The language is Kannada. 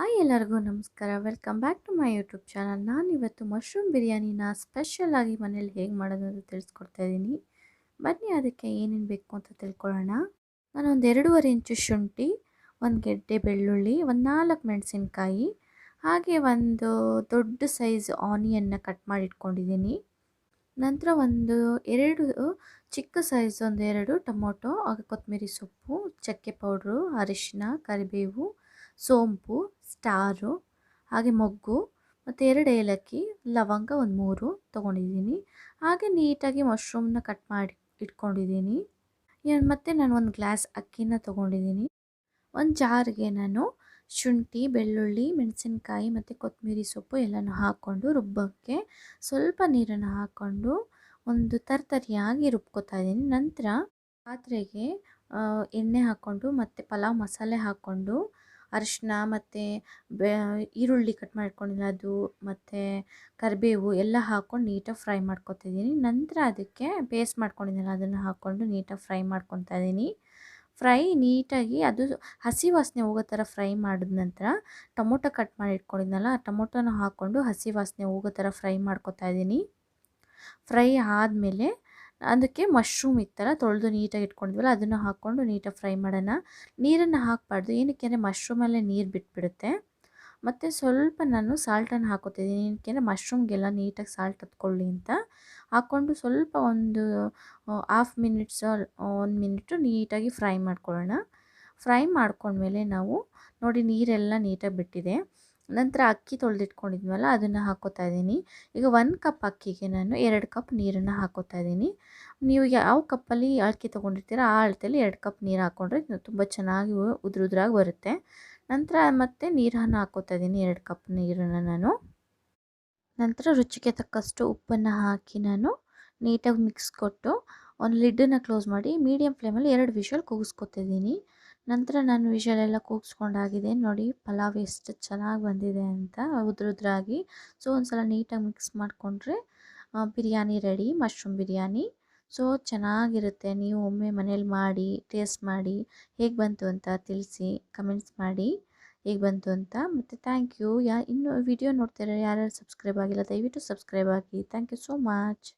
ಹಾಯ್ ಎಲ್ಲರಿಗೂ ನಮಸ್ಕಾರ. Welcome back to my YouTube channel. ನಾನು ಇವತ್ತು ಮಶ್ರೂಮ್ ಬಿರಿಯಾನಿನ ಸ್ಪೆಷಲಾಗಿ ಮನೇಲಿ ಹೇಗೆ ಮಾಡೋದು ಅಂತ ತಿಳಿಸ್ಕೊಡ್ತಾ ಇದ್ದೀನಿ ಬನ್ನಿ ಅದಕ್ಕೆ ಏನೇನು ಬೇಕು ಅಂತ ತಿಳ್ಕೊಳ್ಳೋಣ. ನಾನು ಒಂದು ಎರಡೂವರೆ ಇಂಚು ಶುಂಠಿ, ಒಂದು ಗೆಡ್ಡೆ ಬೆಳ್ಳುಳ್ಳಿ, ಒಂದು ನಾಲ್ಕು ಮೆಣಸಿನ್ಕಾಯಿ, ಹಾಗೆ ಒಂದು ದೊಡ್ಡ ಸೈಜ್ ಆನಿಯನ್ನ ಕಟ್ ಮಾಡಿ ಇಟ್ಕೊಂಡಿದ್ದೀನಿ ನಂತರ ಒಂದು ಎರಡು, ಚಿಕ್ಕ ಸೈಜ್ ಒಂದು ಎರಡು ಟೊಮೊಟೊ, ಹಾಗೆ ಕೊತ್ತಂಬರಿ ಸೊಪ್ಪು, ಚಕ್ಕೆ ಪೌಡ್ರು, ಅರಿಶಿನ, ಕರಿಬೇವು, ಸೋಂಪು ಸ್ಟಾರು, ಹಾಗೆ ಮೊಗ್ಗು, ಮತ್ತು ಎರಡು ಏಲಕ್ಕಿ, ಲವಂಗ ಒಂದು ಮೂರು ತೊಗೊಂಡಿದ್ದೀನಿ. ಹಾಗೆ ನೀಟಾಗಿ ಮಶ್ರೂಮ್ನ ಕಟ್ ಮಾಡಿ ಇಟ್ಕೊಂಡಿದ್ದೀನಿ. ಮತ್ತು ನಾನು ಒಂದು ಗ್ಲಾಸ್ ಅಕ್ಕಿನ ತೊಗೊಂಡಿದ್ದೀನಿ. ಒಂದು ಜಾರಿಗೆ ನಾನು ಶುಂಠಿ, ಬೆಳ್ಳುಳ್ಳಿ, ಮೆಣಸಿನ್ಕಾಯಿ ಮತ್ತು ಕೊತ್ತಂಬರಿ ಸೊಪ್ಪು ಎಲ್ಲನೂ ಹಾಕ್ಕೊಂಡು ರುಬ್ಬಕ್ಕೆ ಸ್ವಲ್ಪ ನೀರನ್ನು ಹಾಕ್ಕೊಂಡು ಒಂದು ತರ್ತರಿಯಾಗಿ ರುಬ್ಕೋತಾ ಇದ್ದೀನಿ. ನಂತರ ಪಾತ್ರೆಗೆ ಎಣ್ಣೆ ಹಾಕ್ಕೊಂಡು ಮತ್ತು ಪಲಾವ್ ಮಸಾಲೆ ಹಾಕ್ಕೊಂಡು ಅರಿಶಿನ ಮತ್ತು ಬೆ, ಈರುಳ್ಳಿ ಕಟ್ ಮಾಡ್ಕೊಂಡಿಲ್ಲ, ಅದು ಮತ್ತು ಕರಿಬೇವು ಎಲ್ಲ ಹಾಕ್ಕೊಂಡು ನೀಟಾಗಿ ಫ್ರೈ ಮಾಡ್ಕೊತಿದ್ದೀನಿ ನಂತರ ಅದಕ್ಕೆ ಪೇಸ್ಟ್ ಮಾಡ್ಕೊಂಡಿದ್ದೀನಲ್ಲ ಅದನ್ನು ಹಾಕ್ಕೊಂಡು ನೀಟಾಗಿ ಫ್ರೈ ಮಾಡ್ಕೊತಾ ಇದ್ದೀನಿ. ಫ್ರೈ ನೀಟಾಗಿ ಅದು ಹಸಿ ವಾಸನೆ ಹೋಗೋ ಥರ ಫ್ರೈ ಮಾಡಿದ ನಂತರ ಟೊಮೊಟೊ ಕಟ್ ಮಾಡಿ ಇಟ್ಕೊಂಡಿದ್ನಲ್ಲ, ಆ ಟೊಮೊಟೊನ ಹಾಕ್ಕೊಂಡು ಹಸಿ ವಾಸನೆ ಹೋಗೋ ಥರ ಫ್ರೈ ಮಾಡ್ಕೊತಾ ಇದ್ದೀನಿ. ಫ್ರೈ ಆದಮೇಲೆ ಅದಕ್ಕೆ ಮಶ್ರೂಮ್ ಇತ್ತಲ್ಲ ತೊಳೆದು ನೀಟಾಗಿ ಇಟ್ಕೊಂಡಿದ್ವಲ್ಲ, ಅದನ್ನು ಹಾಕ್ಕೊಂಡು ನೀಟಾಗಿ ಫ್ರೈ ಮಾಡೋಣ. ನೀರನ್ನು ಹಾಕಬಾರ್ದು. ಏನಕ್ಕೆ ಅಂದರೆ ಮಶ್ರೂಮಲ್ಲೇ ನೀರು ಬಿಟ್ಬಿಡುತ್ತೆ. ಮತ್ತು ಸ್ವಲ್ಪ ನಾನು ಸಾಲ್ಟನ್ನು ಹಾಕೋತಿದ್ದೀನಿ. ಏನಕ್ಕೆ ಅಂದರೆ ಮಶ್ರೂಮ್ಗೆಲ್ಲ ನೀಟಾಗಿ ಸಾಲ್ಟ್ ಹತ್ಕೊಳ್ಳಿ ಅಂತ. ಹಾಕ್ಕೊಂಡು ಸ್ವಲ್ಪ ಒಂದು ಹಾಫ್ ಮಿನಿಟ್ಸ್ ಒಂದು ಮಿನಿಟು ನೀಟಾಗಿ ಫ್ರೈ ಮಾಡ್ಕೊಳ್ಳೋಣ. ಫ್ರೈ ಮಾಡ್ಕೊಂಡ್ಮೇಲೆ ನಾವು ನೋಡಿ ನೀರೆಲ್ಲ ನೀಟಾಗಿ ಬಿಟ್ಟಿದೆ. ನಂತರ ಅಕ್ಕಿ ತೊಳೆದಿಟ್ಕೊಂಡಿದ್ವಲ್ಲ ಅದನ್ನು ಹಾಕೋತಾ ಇದ್ದೀನಿ. ಈಗ ಒಂದು ಕಪ್ ಅಕ್ಕಿಗೆ ನಾನು ಎರಡು ಕಪ್ ನೀರನ್ನು ಹಾಕೋತಾ ಇದ್ದೀನಿ. ನೀವು ಯಾವ ಕಪ್ಪಲ್ಲಿ ಅಕ್ಕಿ ತೊಗೊಂಡಿರ್ತೀರ, ಆ ಅಳತೆಯಲ್ಲಿ ಎರಡು ಕಪ್ ನೀರು ಹಾಕ್ಕೊಂಡ್ರೆ ತುಂಬ ಚೆನ್ನಾಗಿ ಉದ್ರ ಉದ್ರಾಗಿ ಬರುತ್ತೆ. ನಂತರ ಮತ್ತೆ ನೀರನ್ನು ಹಾಕೋತಾ ಇದ್ದೀನಿ, ಎರಡು ಕಪ್ ನೀರನ್ನು ನಾನು. ನಂತರ ರುಚಿಗೆ ತಕ್ಕಷ್ಟು ಉಪ್ಪನ್ನು ಹಾಕಿ ನಾನು ನೀಟಾಗಿ ಮಿಕ್ಸ್ ಕೊಟ್ಟು ಒಂದು ಲಿಡ್ಡನ್ನು ಕ್ಲೋಸ್ ಮಾಡಿ ಮೀಡಿಯಮ್ ಫ್ಲೇಮಲ್ಲಿ ಎರಡು ವಿಷಲ್ ಕೂಗಿಸ್ಕೊತಿದ್ದೀನಿ ನಂತರ ನಾನು ವಿಷಲೆಲ್ಲ ಕೂಗಿಸ್ಕೊಂಡಾಗಿದೆ. ನೋಡಿ, ಪಲಾವ್ ಎಷ್ಟು ಚೆನ್ನಾಗಿ ಬಂದಿದೆ ಅಂತ ಉದ್ರುದ್ರಾಗಿ. ಸೊ ಒಂದು ಸಲ ನೀಟಾಗಿ ಮಿಕ್ಸ್ ಮಾಡಿಕೊಂಡ್ರೆ biryani ready mushroom biryani. So, ಚೆನ್ನಾಗಿರುತ್ತೆ. ನೀವು ಒಮ್ಮೆ ಮನೇಲಿ ಮಾಡಿ ಟೇಸ್ಟ್ ಮಾಡಿ, ಹೇಗೆ ಬಂತು ಅಂತ ತಿಳಿಸಿ ಕಮೆಂಟ್ಸ್ ಮಾಡಿ, ಹೇಗೆ ಬಂತು ಅಂತ. ಮತ್ತು ಥ್ಯಾಂಕ್ ಯು ಯಾ, ಇನ್ನು ವಿಡಿಯೋ ನೋಡ್ತಿರೋ ಯಾರ್ಯಾರು ಸಬ್ಸ್ಕ್ರೈಬ್ ಆಗಿಲ್ಲ, ದಯವಿಟ್ಟು ಸಬ್ಸ್ಕ್ರೈಬ್ ಆಗಿ ಥ್ಯಾಂಕ್ ಯು ಸೋ ಮಚ್